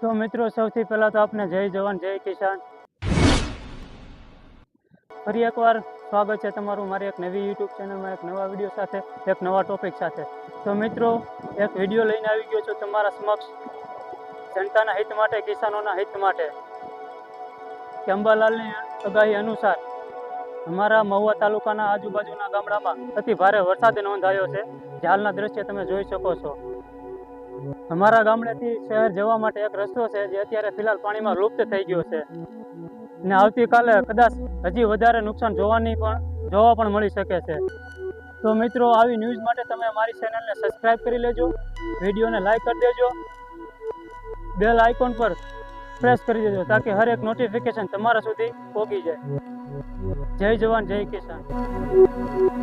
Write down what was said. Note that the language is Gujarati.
તો મિત્રો, સૌથી પહેલાં તો આપને જય જવાન, જય કિસાન. ફરી એકવાર સ્વાગત છે તમારું મારી એક નવી યુટ્યુબ ચેનલમાં એક નવા વીડિયો સાથે, એક નવા ટોપિક સાથે. તો મિત્રો, એક વીડિયો લઈને આવી ગયો છું તમારા સમક્ષ. જનતાના હિત માટે, કિસાનોના હિત માટે. કે અંબાલાલની આગાહી અનુસાર, અમારા મહુવા તાલુકાના આજુબાજુના ગામડામાં અતિ ભારે વરસાદ નોંધાયો છે. જે હાલના દ્રશ્ય તમે જોઈ શકો છો. અમારા ગામડેથી શહેર જવા માટે એક રસ્તો છે જે અત્યારે ફિલહાલ પાણીમાં લુપ્ત થઈ ગયો છે. ને આવતીકાલે કદાચ હજી વધારે નુકસાન જોવાની પણ, જોવા પણ મળી શકે છે. તો મિત્રો, આવી ન્યૂઝ માટે તમે અમારી ચેનલને સબસ્ક્રાઇબ કરી લેજો વિડીયોને લાઈક કરી દેજો બેલ આઇકોન પર પ્રેસ કરી દેજો તાકી હર એક નોટિફિકેશન તમારા સુધી પહોંચી જાય. જય જવાન, જય કિસાન.